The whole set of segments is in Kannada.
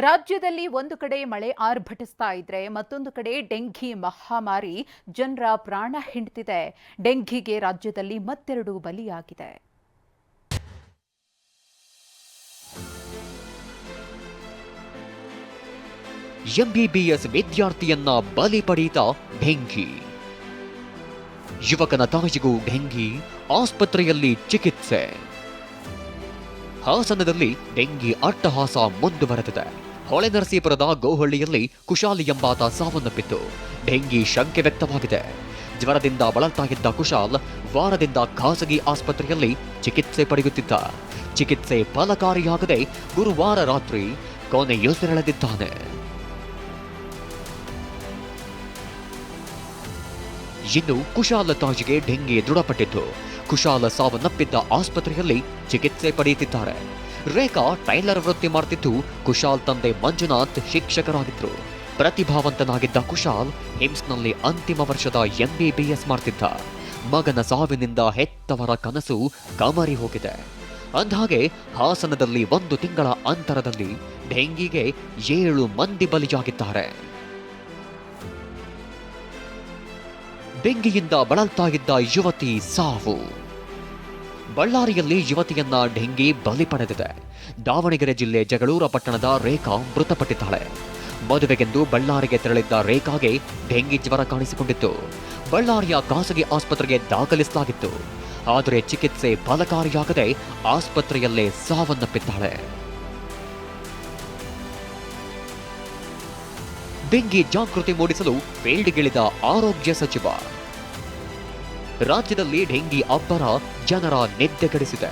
ರಾಜ್ಯದಲ್ಲಿ ಒಂದು ಕಡೆ ಮಳೆ ಆರ್ಭಟಿಸ್ತಾ ಇದ್ರೆ ಮತ್ತೊಂದು ಕಡೆ ಡೆಂಘಿ ಮಹಾಮಾರಿ ಜನರ ಪ್ರಾಣ ಹಿಂಡ್ತಿದೆ. ಡೆಂಘಿಗೆ ರಾಜ್ಯದಲ್ಲಿ ಮತ್ತೆರಡು ಬಲಿಯಾಗಿದೆ. ಎಂಬಿಬಿಎಸ್ ವಿದ್ಯಾರ್ಥಿಯನ್ನ ಬಲಿ ಪಡೆದ ಡೆಂಘಿ. ಯುವಕನ ತಾಯಿಗೂ ಡೆಂಘಿ, ಆಸ್ಪತ್ರೆಯಲ್ಲಿ ಚಿಕಿತ್ಸೆ. ಹಾಸನದಲ್ಲಿ ಡೆಂಗಿ ಅಟ್ಟಹಾಸ ಮುಂದುವರೆದಿದೆ. ಹೊಳೆನರಸೀಪುರದ ಗೋಹಳ್ಳಿಯಲ್ಲಿ ಕುಶಾಲಿ ಎಂಬಾತ ಸಾವನ್ನಪ್ಪಿತ್ತು ಡೆಂಗಿ ಶಂಕೆ ವ್ಯಕ್ತವಾಗಿದೆ. ಜ್ವರದಿಂದ ಬಳಲ್ತಾ ಇದ್ದ ಕುಶಾಲ್ ವಾರದಿಂದ ಖಾಸಗಿ ಆಸ್ಪತ್ರೆಯಲ್ಲಿ ಚಿಕಿತ್ಸೆ ಪಡೆಯುತ್ತಿದ್ದ. ಚಿಕಿತ್ಸೆ ಫಲಕಾರಿಯಾಗದೆ ಗುರುವಾರ ರಾತ್ರಿ ಕೊನೆಯುಸಿರೆಳೆದಿದ್ದಾನೆ. ಇನ್ನು ಕುಶಾಲ ತಾಜಿಗೆ ಡೆಂಗಿ ದೃಢಪಟ್ಟಿದ್ದು. ಕುಶಾಲ ಸಾವನ್ನಪ್ಪಿದ್ದ ಆಸ್ಪತ್ರೆಯಲ್ಲಿ ಚಿಕಿತ್ಸೆ ಪಡೆಯುತ್ತಿದ್ದಾರೆ. ರೇಖಾ ಟೈಲರ್ ವೃತ್ತಿ ಮಾಡ್ತಿದ್ದು ಕುಶಾಲ್ ತಂದೆ ಮಂಜುನಾಥ್ ಶಿಕ್ಷಕರಾಗಿದ್ದರು ಪ್ರತಿಭಾವಂತನಾಗಿದ್ದ ಕುಶಾಲ್ ಹಿಮ್ಸ್ನಲ್ಲಿ ಅಂತಿಮ ವರ್ಷದ ಎಂಬಿಬಿಎಸ್ ಮಾಡ್ತಿದ್ದ. ಮಗನ ಸಾವಿನಿಂದ ಹೆತ್ತವರ ಕನಸು ಕಮರಿ ಹೋಗಿದೆ. ಅಂದಹಾಗೆ ಹಾಸನದಲ್ಲಿ ಒಂದು ತಿಂಗಳ ಅಂತರದಲ್ಲಿ ಡೆಂಗಿಗೆ ಏಳು ಮಂದಿ ಬಲಿಯಾಗಿದ್ದಾರೆ. ಡೆಂಗಿಯಿಂದ ಬಳಲ್ತಾಗಿದ್ದ ಯುವತಿ ಸಾವು. ಬಳ್ಳಾರಿಯಲ್ಲಿ ಯುವತಿಯನ್ನ ಡೆಂಗಿ ಬಲಿ ಪಡೆದಿದೆ. ದಾವಣಗೆರೆ ಜಿಲ್ಲೆ ಜಗಳೂರ ಪಟ್ಟಣದ ರೇಖಾ ಮೃತಪಟ್ಟಿದ್ದಾಳೆ. ಮದುವೆಗೆಂದು ಬಳ್ಳಾರಿಗೆ ತೆರಳಿದ್ದ ರೇಖಾಗೆ ಡೆಂಗಿ ಜ್ವರ ಕಾಣಿಸಿಕೊಂಡಿತ್ತು. ಬಳ್ಳಾರಿಯ ಖಾಸಗಿ ಆಸ್ಪತ್ರೆಗೆ ದಾಖಲಿಸಲಾಗಿತ್ತು. ಆದರೆ ಚಿಕಿತ್ಸೆ ಫಲಕಾರಿಯಾಗದೆ ಆಸ್ಪತ್ರೆಯಲ್ಲೇ ಸಾವನ್ನಪ್ಪಿದ್ದಾಳೆ. ಡೆಂಗಿ ಜಾಗೃತಿ ಮೂಡಿಸಲು ಫೀಲ್ಡ್ಗಿಳಿದ ಆರೋಗ್ಯ ಸಚಿವ ರಾಜ್ಯದಲ್ಲಿ ಡೆಂಗಿ ಅಬ್ಬರ ಜನರ ನಿದ್ದೆಗೆಡಿಸಿದೆ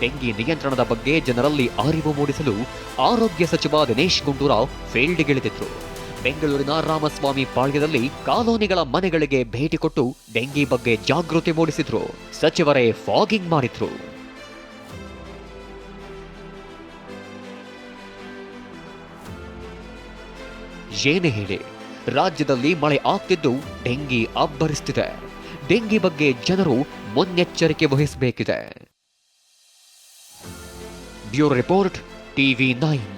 ಡೆಂಗಿ ನಿಯಂತ್ರಣದ ಬಗ್ಗೆ ಜನರಲ್ಲಿ ಅರಿವು ಮೂಡಿಸಲು ಆರೋಗ್ಯ ಸಚಿವ ದಿನೇಶ್ ಗುಂಡೂರಾವ್ ಫೀಲ್ಡ್ಗಿಳಿದಿದ್ರು. ಬೆಂಗಳೂರಿನ ರಾಮಸ್ವಾಮಿ ಪಾಳ್ಯದಲ್ಲಿ ಕಾಲೋನಿಗಳ ಮನೆಗಳಿಗೆ ಭೇಟಿ ಕೊಟ್ಟು ಡೆಂಗಿ ಬಗ್ಗೆ ಜಾಗೃತಿ ಮೂಡಿಸಿದ್ರು. ಸಚಿವರೇ ಫಾಗಿಂಗ್ ಮಾಡಿದ್ರು. ಏನೇ ಹೇಳಿ, ರಾಜ್ಯದಲ್ಲಿ ಮಳೆ ಆಗ್ತಿದ್ದು ಡೆಂಗಿ ಅಬ್ಬರಿಸ್ತಿದೆ. ಡೆಂಗಿ ಬಗ್ಗೆ ಜನರು ಮುನ್ನೆಚ್ಚರಿಕೆ ವಹಿಸಬೇಕಿದೆ ಬ್ಯೂರೋ ರಿಪೋರ್ಟ್ ಟಿವಿ ನೈನ್